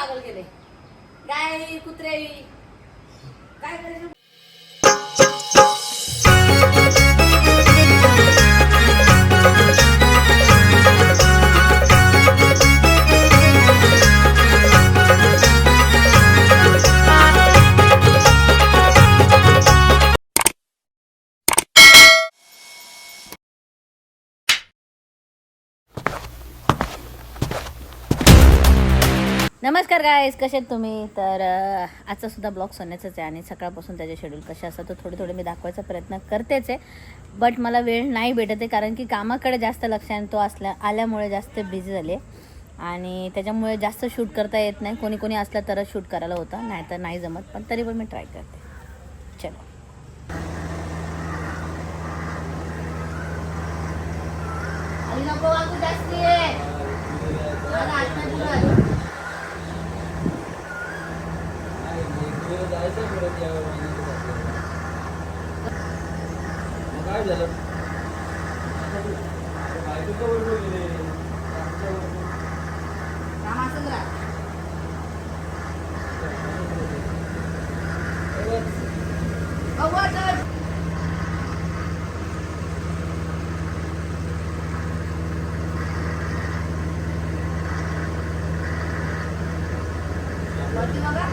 पागल केले गाय कुत्रे काय करायचं? नमस्कार गायस कसे आहेत तुम्ही? तर आजचा सुद्धा ब्लॉग सोन्याचाच आहे आणि सकाळपासून त्याचे शेड्यूल कसे असतात तर थोडे थोडे मी दाखवायचा प्रयत्न करतेच आहे. बट मला वेळ नाही भेटत आहे कारण की कामाकडे जास्त लक्ष आणि तो असल्या आल्यामुळे जास्त बिझी झाले आणि त्याच्यामुळे जास्त शूट करता येत नाही. कोणी कोणी असलं तरच शूट करायला होतं. नाही तर नाही जमत पण तरी पण मी ट्राय करते. चलो. आई नको जास्ती मला आतमध्ये बघ. काय झालं काम असंच राहा. अव्वा तर. वरती बघा.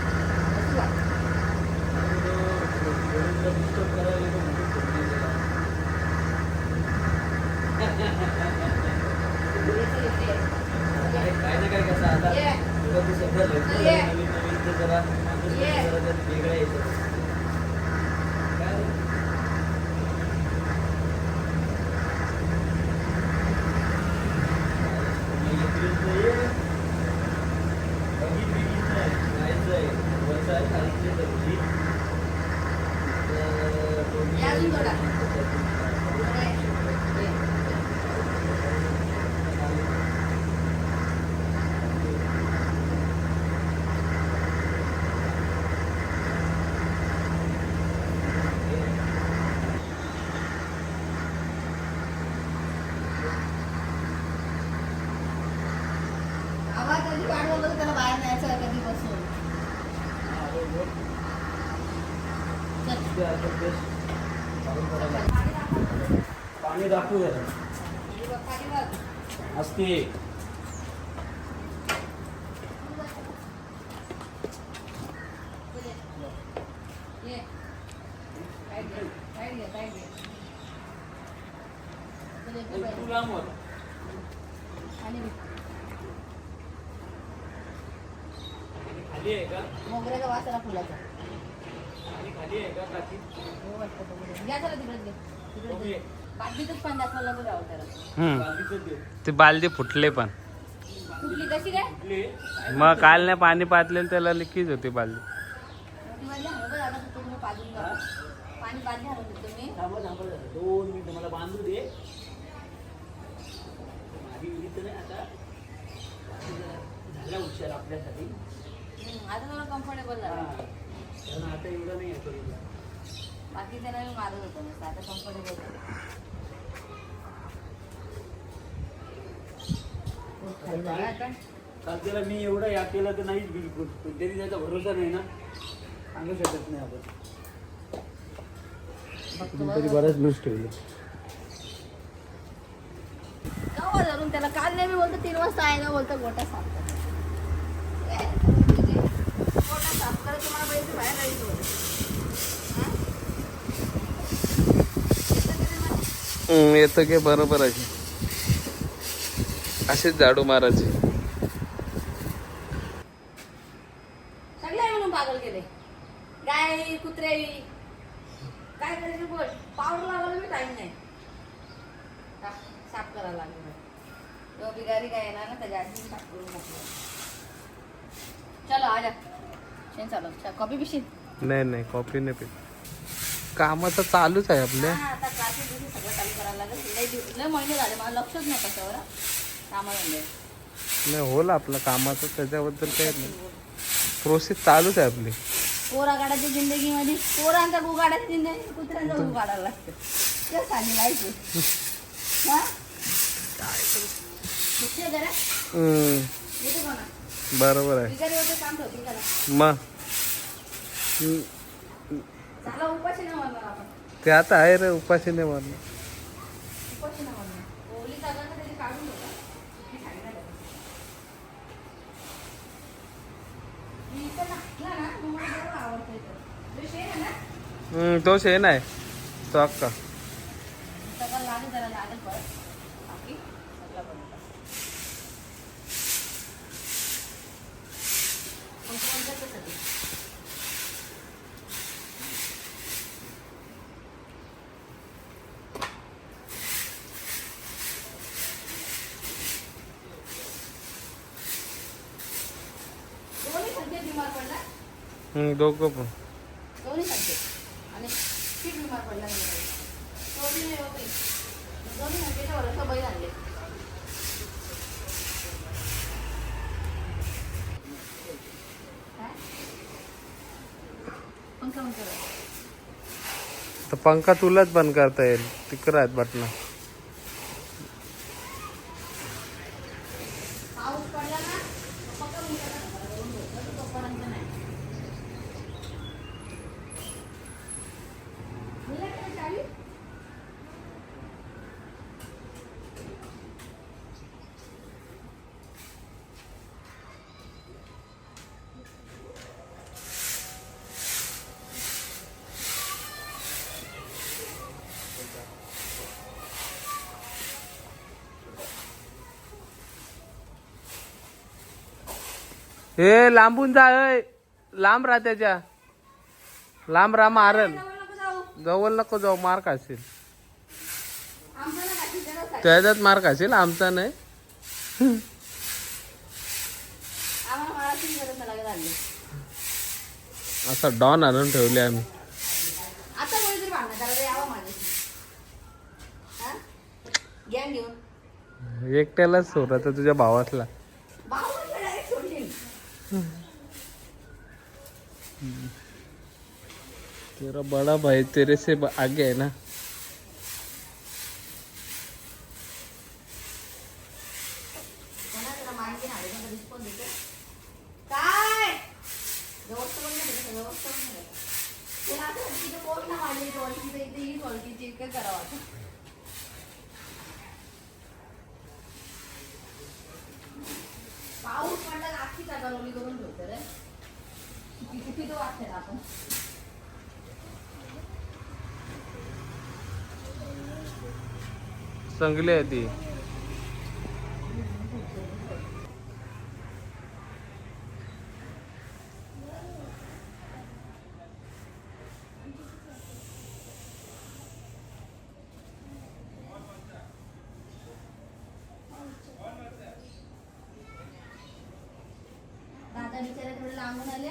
वरती बघा. इथे, इथे. काय ना काय कसं आता ये. तुला तू सध्या लग्न ये. झालं, नवीन नवीन ते जरा माणूस ये. जरा जरा वेगळं यायचं काय रे? मग इकडून तर ये. बघित बिघित नाही. जायचंय. वरचं आहे, खालची आहे सगळी. तर दोन्ही- या अजून थोडा. ये. आवाज त्याला बाहेर न्यायचं आहे कधी बसून पाणी दाखवू जरा असते ये. Right घे, right घे, right घे. चल, इकडे बघ. तू लांब वर. खाली बघ. खाली आहे का मोगऱ्याचा वास आला फुलाचा आणि खाली आहे का काठी हो वाटतं बघू. या तिकडे पाणी दाखवायला बघ. ते बालदी फुटले पण. कशी काय? मग काल नाही पाणी पातलेलं त्याला लिकीच होती बालदी. बादली तुम्ही. दोन मिनिटं मला बांधू दे. आपल्यासाठी. आता कम्फर्टेबल. झालं. आता एवढं नाही. बाकी त्याला मी मारत होतो नुसतं आता कम्फर्टेबल झालं खाली झाला आता काल त्याला मी एवढं या केलं तर नाहीच बिलकुल. पण तरी त्याचा भरोसा नाही ना. सांगू शकत नाही आपण. तरी. बऱ्याच लूज ठेवले. धरून त्याला? काल नाही मी बोलतो तीन वाजता आहे ना बोलतो गोटा साफ कर. गोटा साफ करा तुम्हाला पाहिजे बाहेर राहायचं होतं. हा? येतं का ते मला? येतं की बरोबर आहे. असेच झाडू मारायचे. सगळे आहे म्हणून पागल केले. गाय कुत्रे काय करायचं बोल? पावडर लावायला बी टाइम नाही. साफ करायला लागलं तो बिगारी काय येणार ना त्याच्या आधी साफ करून टाकलं. चलो आजा. शेण चालू कॉपी पिशील नाही नाही कॉफी नाही पित. कामाचं चालूच आहे आपल्या आता क्लासेस बिसेस सगळं चालू करायला लागेल लय दिव- लय महिने झाले मला लक्षच नाही कशावर कामाधंदे नाही होल आपलं कामाचं त्याच्याबद्दल काही नाही. प्रोसेस चालूच आहे आपली. पोरा काढायची जिंदगीमध्ये पोरांचा गु काढायची जिंदगी कुत्र्यांचा गु काढायला लागतं. ते खाली लायचे हा? दुखते जरा? हम्म. येते कोणा बरोबर आहे. बिचारी होते काम ठेवतील त्याला मग हम्म, झाला उपाशी नाही मारणार आपण. ते आता आहे रे उपाशी नाही मारणार उपाशी नाही मारणार ओली जागा तर त्याची काढून ठेवला मी खायला ठेवला. मी इथं घातला ना मग मला बरोबर आवडतं इथं जो शेण आहे ना हम्म, तो शेण आहे तो अक्का सगळं लागेल जरा लागेल परत बाकी सगळं बनवलं मग कोणतं कसं ते? दोन्ही संख्या बिमार पडला हम्म, दोघं पण. दोन्ही संख्ये आणि ती बिमार पडला नाही. तो बी नाही होते दोन्ही संख्येच्या वरचा बैल आणले. काय? पंखा. तर तुलाच बंद करता येईल. तिकडं आहेत बटना पाऊस पडला ना पक्का बंद करा. घरावरून झोपलं तर तोपर्यंत नाही दिला का चावी? हे लांबून जा अय. लांब राहा त्याच्या. लांब राहा मारल जवळ नको जाऊ. मार्क असेल मार खाशील. त्याच्यात मार खाशील आमचा नाही. असं असा डॉन आणून ठेवले आम्ही. एकट्यालाच सोडा तुझ्या भावातला भाऊ डायरेक्ट सोडशील तेरा बड़ा भाई तेरे से ब- आगे है ना कोणाला माहिती नाही आली, पण रिस्पॉन्स देते. काय व्यवस्था पण नाही देत, व्यवस्था पण नाही देत. तुला असं वाटतं की इथं कोण नाही मारली, तेरा बड़ा भाई तेरे से आगे है ना? पाऊस म्हणलं आखी जागा ओली करून ठेवतो रे. किती किती तो आपण? चांगली आहे ती दादा बिचारे थोडे लांबून आले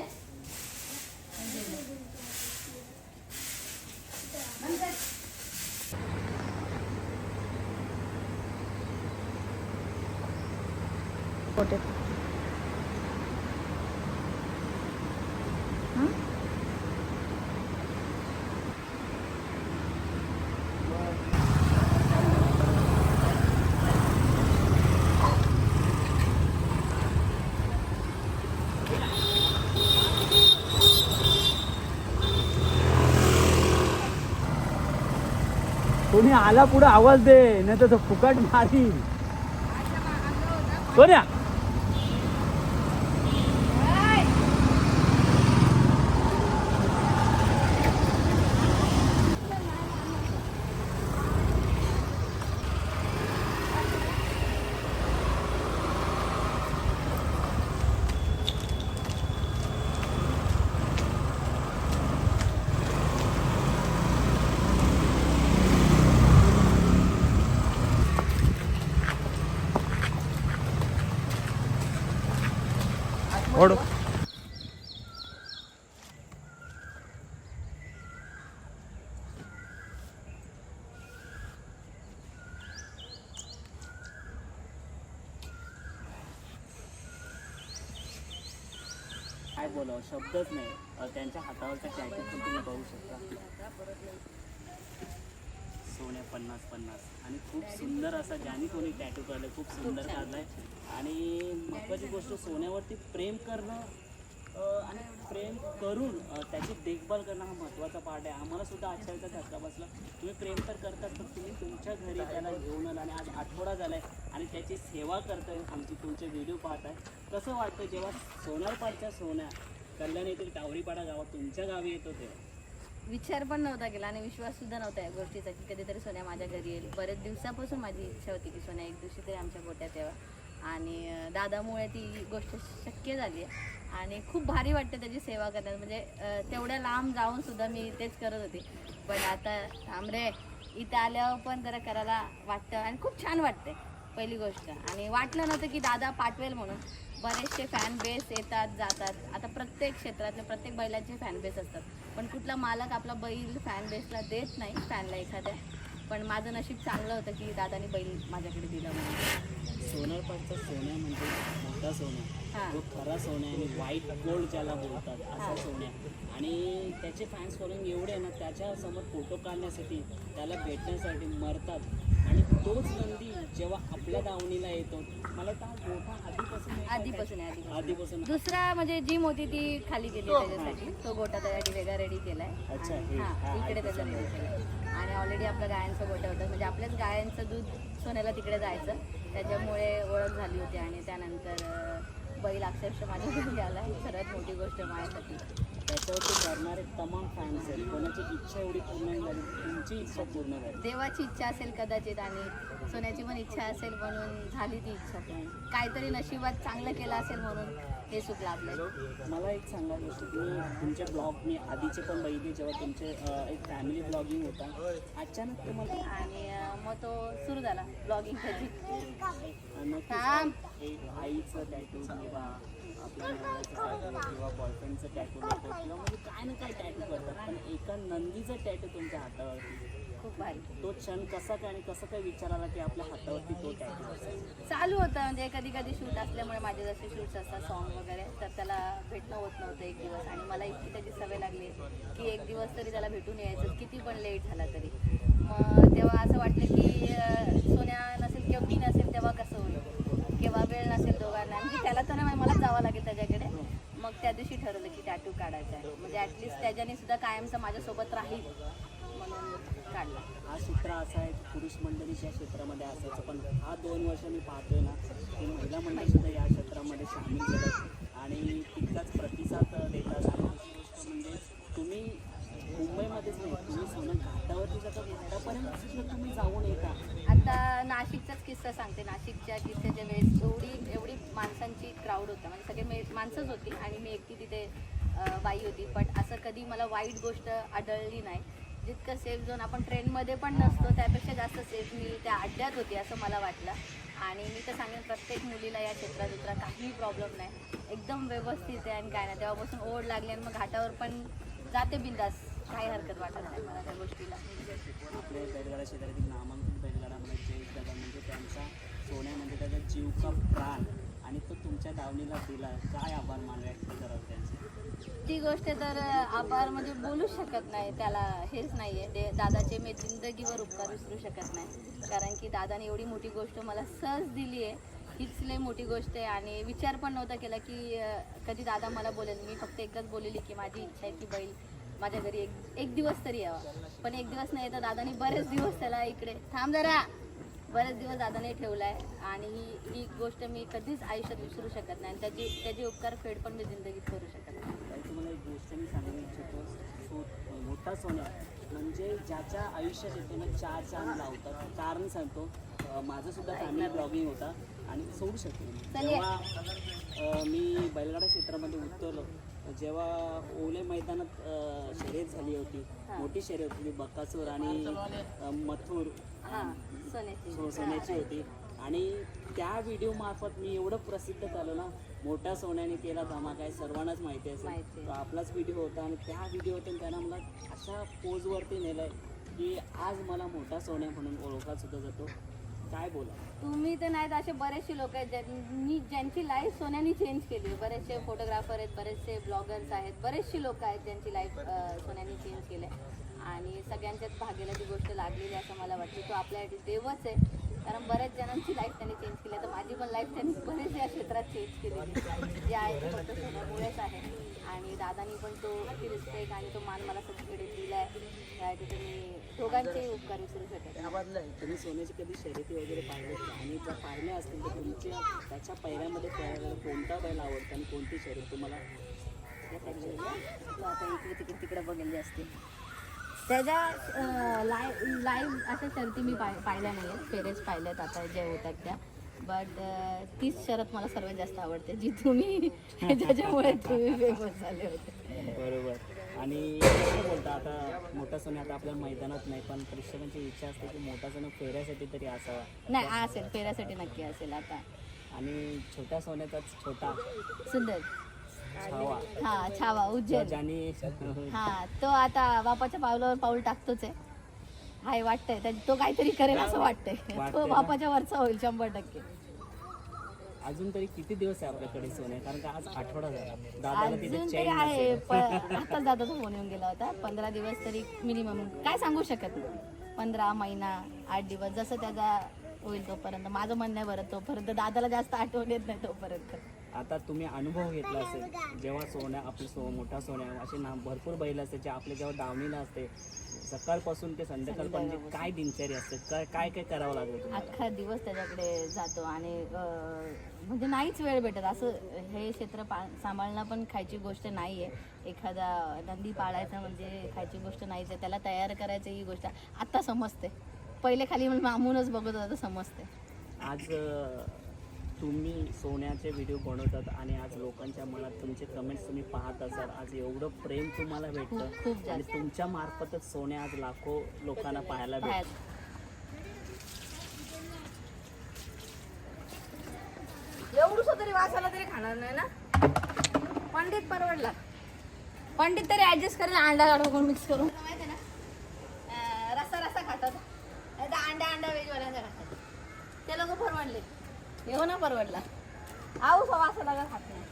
नंतर पोटे hmm? कोणी आला पुढे आवाज दे नाही तर तो फुकट मारी कोण्या काय बोलावं? शब्दच नाही. त्यांच्या हातावरचा टॅटू पण तुम्ही बघू शकता. सो सोन्या पन्नास पन्नास. आणि खूप सुंदर असा ज्याने कोणी टॅटू काढलं खूप सुंदर काढलाय. आणि महत्त्वाची गोष्ट सोन्यावरती प्रेम करणं आणि प्रेम करून त्याची देखभाल करणं हा महत्त्वाचा पार्ट आहे. आम्हाला सुद्धा आश्चर्याचा धक्का बसला तुम्ही प्रेम तर करतात पण तुम्ही तुमच्या घरी त्याला घेऊन आला आणि आज आठवडा झालाय आणि त्याची सेवा करताय. आमची तुमचे व्हिडिओ पाहताय. कसं वाटतं जेव्हा सोनारपाडच्या सोन्या कल्याण येथील टावरीपाडा गावात तुमच्या गावी येतो तेव्हा विचार पण नव्हता केला आणि विश्वास सुद्धा नव्हता या गोष्टीचा की कधीतरी सोन्या माझ्या घरी येईल. बरेच दिवसापासून माझी इच्छा होती की सोन्या एक दिवशी तरी आमच्या गोट्यात तेव्हा आणि अं, दादामुळे ती गोष्ट शक्य झाली आहे. आणि खूप भारी वाटते त्याची सेवा करण्यात. म्हणजे अं, तेवढ्या लांब जाऊन सुद्धा मी तेच करत होते. पण आता थांबरे इथं आल्यावर पण जरा करायला वाटतं आणि खूप छान वाटते पहिली गोष्ट. आणि वाटलं नव्हतं की दादा पाठवेल म्हणून. बरेचसे फॅन बेस येतात जातात. आता प्रत्येक क्षेत्रातले प्रत्येक बैलांचे फॅन बेस असतात. पण कुठला मालक आपला बैल फॅन बेसला देत नाही फॅनला एखाद्या. पण माझं नशीब चांगलं होतं की दादानी बैल माझ्याकडे दिलं म्हणून. सोनारपाडचा सोन्या म्हणजे मोठा सोन्या. हां. तो खरा सोन्या आणि व्हाईट गोल्ड ज्याला बोलतात असा सोन्या. आणि त्याचे फॅन्स फॉलोइंग एवढे ना त्याच्यासमोर फोटो काढण्यासाठी त्याला भेटण्यासाठी मरतात. तोच नंदी जेव्हा आपल्या दावणीला येतो मला तर हा मोठा आधीपासून आधीपासून आहे काय? आधीपासून. आधीपासून. दुसरा म्हणजे जिम होती ती खाली गेली त्याच्यासाठी तो गोटा त्यासाठी वेगळा रेडी केलाय. अच्छा, आणि हे, हा हा, इकडे त्याचा रेडी केलाय. आणि ऑलरेडी आपलं गायांचं गोटा होतं. म्हणजे आपल्याच गायांचं दूध सोन्याला तिकडे जायचं. त्याच्यामुळे ओळख झाली होती आणि त्यानंतर अं, बैल अक्षरशः माझ्या घरी आला ही सर्वात मोठी गोष्ट माझ्यासाठी. त्याच्यावरती करणारे तमाम फॅन्स आहेत. कोणाची इच्छा एवढी पूर्ण झाली तुमची इच्छा पूर्ण झाली. देवाची इच्छा असेल कदाचित आणि सोन्याची पण इच्छा असेल म्हणून झाली ती इच्छा. पूर्ण काहीतरी नशिबात चांगलं केलं असेल म्हणून हे सुख लाभलं मला एक सांगा गोष्ट. तुम्ही तुमचे ब्लॉग मी आधीचे पण बघितले जेव्हा तुमचे एक फॅमिली ब्लॉगिंग होता. अचानक तुम्हाला आणि मग तो सुरू झाला ब्लॉगिंग त्याची आईचं टॅटू किंवा आपल्या नवऱ्याचं टॅटू किंवा बॉयफ्रेंडचं टॅटू होतं किंवा म्हणजे काय ना काय टॅटू करतात. पण एका नंदीचं टॅटू तुमच्या हातावरती खूप भारी. तो क्षण कसा काय आणि कसं काय विचार आला की आपल्या हातावरती तो टॅटू असेल? चालू होतं. म्हणजे कधी कधी शूट असल्यामुळे माझे जसे शूट्स असतात सॉन्ग वगैरे तर त्याला भेटणं होत नव्हतं एक दिवस. आणि मला इतकी त्याची सवय लागली की एक दिवस तरी त्याला भेटून यायचं. किती पण लेट झाला तरी. मग तेव्हा असं वाटलं की सोन्या नसेल किंवा मी नसेल तेव्हा कसं होईल? किंवा वेळ नसेल दोघांना म्हणजे त्याला तर नाही मलाच जावं लागेल त्याच्याकडे. मग त्या दिवशी ठरवलं की टॅटू काढायचा आहे. म्हणजे ॲटलिस्ट त्याच्याने सुद्धा कायमचं माझ्यासोबत राहील म्हणून काढला. हा क्षेत्र असा आहे की पुरुष मंडळी ज्या क्षेत्रामध्ये असायचं. पण हा दोन वर्ष मी पाहतोय ना की महिला मंडळी सुद्धा या क्षेत्रामध्ये सामील झालं आणि तितकाच प्रतिसाद देतात. आणि म्हणजे तुम्ही मुंबईमध्येच नाही तुम्ही सोनं घाटावरती जाता घाटापर्यंत तुम्ही जाऊन येता. आता नाशिकचाच किस्सा सांगते. नाशिकच्या किस्स्याच्या वेळेस माणसांची क्राऊड होता. म्हणजे सगळे मे माणसंच होती आणि मी एकटी तिथे बाई होती. पण असं कधी मला वाईट गोष्ट आढळली नाही. जितकं सेफ झोन आपण ट्रेनमध्ये पण नसतो त्यापेक्षा जास्त सेफ मी त्या अड्ड्यात होती असं मला वाटलं. आणि मी तर सांगेन प्रत्येक मुलीला या क्षेत्रात उतरा काहीही प्रॉब्लेम नाही. एकदम व्यवस्थित आहे आणि काय नाही. तेव्हापासून ओढ लागली आणि मग घाटावर पण जाते बिंदास. काही हरकत वाटत नाही मला त्या गोष्टीला. आपले बैलगाडा नामांकित म्हणजे, म्हणजे त्यांचा सोन्या म्हणजे त्याचा जीव का प्राण. आणि तो तुमच्या दावणीला दिला. काय आभार मान त्यांचे ती गोष्ट तर आभार म्हणजे बोलू शकत नाही. त्याला हेच नाही आहे ते दादाचे मी जिंदगीवर उपकार विसरू शकत नाही. कारण की दादाने एवढी मोठी गोष्ट मला सहज दिली आहे. हीच लई मोठी गोष्ट आहे. आणि विचार पण नव्हता केला की कधी दादा मला बोलेल. मी फक्त एकदाच बोललेली की माझी इच्छा आहे की बैल माझ्या घरी एक एक दिवस तरी यावा. पण एक दिवस नाही तर दादानी बरेच दिवस त्याला इकडे थांब जरा. बरेच दिवस दादाने ठेवलाय आणि ही ही गोष्ट मी कधीच आयुष्यात विसरू शकत नाही आणि त्याची त्याचे उपकार फेड पण मी जिंदगीत करू शकत नाही. तुम्हाला एक गोष्ट मी सांगू इच्छितो. मोठा सोन्या म्हणजे ज्याच्या आयुष्यात येतो ना चार चांद लावतात. कारण सांगतो माझं सुद्धा फॅमिली ब्लॉगिंग होता आणि सोडू शकतो अं, मी बैलगाडा क्षेत्रामध्ये उतरलो जेव्हा ओले मैदानात शर्यत झाली होती मोठी शर्यत होती बकासूर आणि मथुर सोन्याची सोन्याची होती आणि त्या व्हिडिओ मार्फत मी एवढं प्रसिद्ध झालो ना मोठ्या सोन्याने केला धमाका आहे सर्वांनाच माहिती असेल. तो आपलाच व्हिडिओ होता आणि त्या व्हिडिओतून त्यानं मला अशा पोजवरती नेलंय की आज मला मोठा सोन्या म्हणून ओळखला सुद्धा जातो काय बोला तुम्ही तर नाहीत असे बरेचसे लोक आहेत ज्यांनी ज्यांची लाईफ सोन्याने चेंज केली. बरेचसे फोटोग्राफर आहेत बरेचसे ब्लॉगर्स आहेत बरेचसे लोक आहेत ज्यांची लाईफ सोन्याने चेंज केली आहे. आणि सगळ्यांच्याच भाग्याला ती गोष्ट लागलेली आहे असं मला वाटतं तो आपल्यासाठी देवच आहे. कारण बऱ्याच जणांची लाईफ त्यांनी चेंज केली. आहे तर माझी पण लाईफ त्यांनी बरेच या क्षेत्रात चेंज केलेली जे आहे ते फक्त सोन्यामुळेच आहे. आणि दादानी पण तो ती रिस्पेक्ट आणि तो मान मला सगळीकडे दिला आहे त्यासाठी तुम्ही दोघांचेही उपकार विसरू शकत. तुम्ही सोन्याची कधी शर्यती वगैरे पाहिली आणि जर पाहिल्या असतील तर तुमच्या त्याच्या पैऱ्यामध्ये पळायला कोणता बैल आवडतं आणि कोणती शर्यत तुम्हाला? आता इकडे तिकडे तिकडे बघितले असतील त्याच्या लाईव्ह लाईव्ह अशा शर्ती मी पाय पाहिल्या नाही आहेत फेरेच पाहिल्यात आता ज्या होतात त्या. बट तीच शरत मला सर्वात जास्त आवडते जी तुम्ही ज्याच्यामुळे तुम्ही फेमस झाले होते. बरोबर. आणि कसं बोलता आता मोठा सोने आता आपल्या मैदानात नाही पण प्रेक्षकांची इच्छा असते की मोठा सोने फेऱ्यासाठी तरी असावा. नाही असेल. फेऱ्यासाठी नक्की असेल आता. आणि छोट्या सोन्याचाच छोटा. सुंदर. छावा. हा छावा उज्जैन. हा तो आता बापाच्या पावलावर पाऊल टाकतोच आहे. हाय वाटतंय त्या- तो काहीतरी करेल असं वाटतंय. वाटतंय तो ना? बापाच्या वरचा होईल शंभर टक्के. अजून तरी किती दिवस आहे आपल्याकडे सोने कारण का आज आठवडा झाला. दादाला तिथे अजून तरी चैन आहे नसेल. प- आताच दादाचा फोन येऊन गेला होता. पंधरा दिवस तरी मिनिमम काय सांगू शकत नाही. पंधरा महिना आठ दिवस जसं त्याचा होईल तोपर्यंत. माझं म्हणणं आहे बरं तोपर्यंत दादाला जास्त आठवण येत नाही तोपर्यंत. आता तुम्ही अनुभव घेतला असेल जेव्हा सोन्या आपलं सो मोठा सोन्या असे ना भरपूर बैल असते जे आपल्या जेव्हा दावणीला असते सकाळपासून ते संध्याकाळपर्यंत काय दिनचर्या असते? काय काय काय करावं लागतं अख्खा दिवस त्याच्याकडे जातो आणि म्हणजे नाहीच वेळ भेटत. असं हे क्षेत्र पा सांभाळणं पण खायची गोष्ट नाही आहे एखादा नंदी पाळायचा म्हणजे खायची गोष्ट नाहीच आहे. त्याला तयार करायचं ही गोष्ट आत्ता समजते. पहिले खाली मामूनच बघत होता समजते. आज तुम्ही सोन्याचे व्हिडिओ बनवतात आणि आज लोकांच्या मनात तुमचे कमेंट्स तुम्ही पाहत असाल. आज एवढं प्रेम तुम्हाला भेटतं. आणि तुमच्या मार्फतच सोन्या आज लाखो लोकांना पाहायला भेटतं. एवढूस तरी वासाला तरी खाणार नाही ना? पंडित परवडला. पंडित तरी ऍडजस्ट करेल अंडा काढून मिक्स करून. माहिती आहे ना? रस्सा रस्सा खातात. अंडा अंडा वेजवाल्यांचा खातात. ते लोक परवडले. हे हो ना परवडला. आऊ वासाला का खात नाही.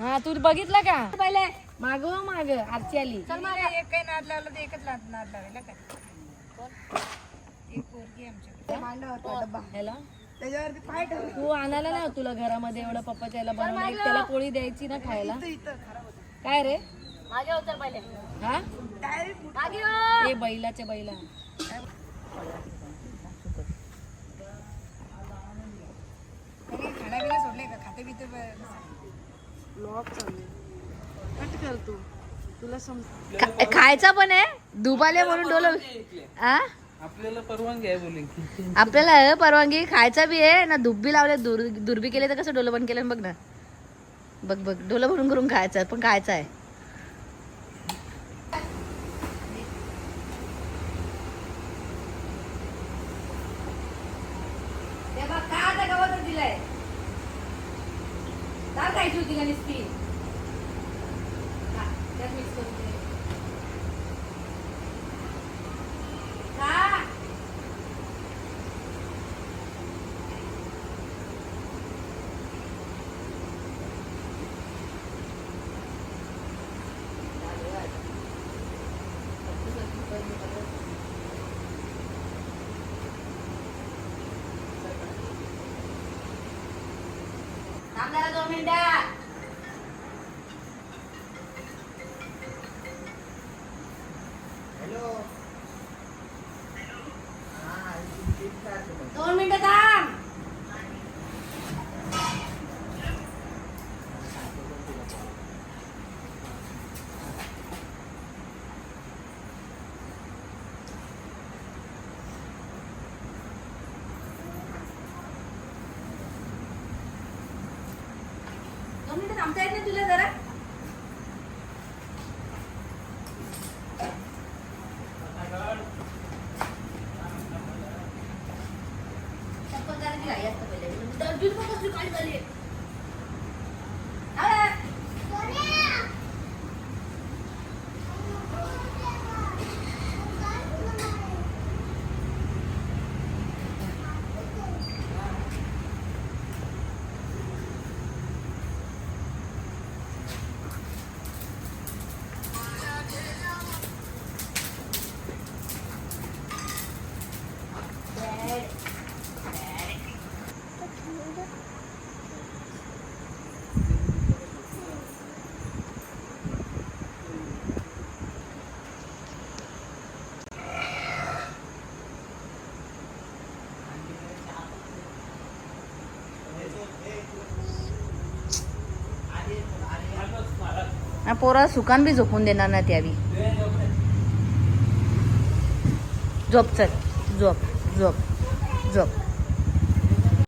हा तू बघितलं का? पहिले. माग माग आरची आली. चल मागे. एक काही नाद लावलं तर एकच नाद नाद लावायला काय तू आणायला ना तुला घरामध्ये एवढं पप्पाच्या याला बनवलं? एक त्याला पोळी द्यायची ना खायला? काय रे? मागे उतर पहिले. हा? हो. हे बैलाचे बैला खा- खायचा पण आहे. दुबाले म्हणून डोलं आ? आपल्याला परवानगी आहे बोलिंग. आपल्याला आहे परवानगी. खायचा बी आहे ना दुब्बी लावले दुर्बी केले तर कसं डोलं बंद केलं? बघ ना. बघ बघ. डोलं भरून करून खायचं पण खायचं आहे दिलाय खायची होती का नुसती त्यात मिक्स करून दिले खा थांब जरा दोन मिनिटं दोन मिनिटं थांब दोन मिनिटं थांबता येत नाही तुला जरा हा पोरा सुकान बी झोपून देणार ना त्यावी झोप चल. झोप झोप झोप.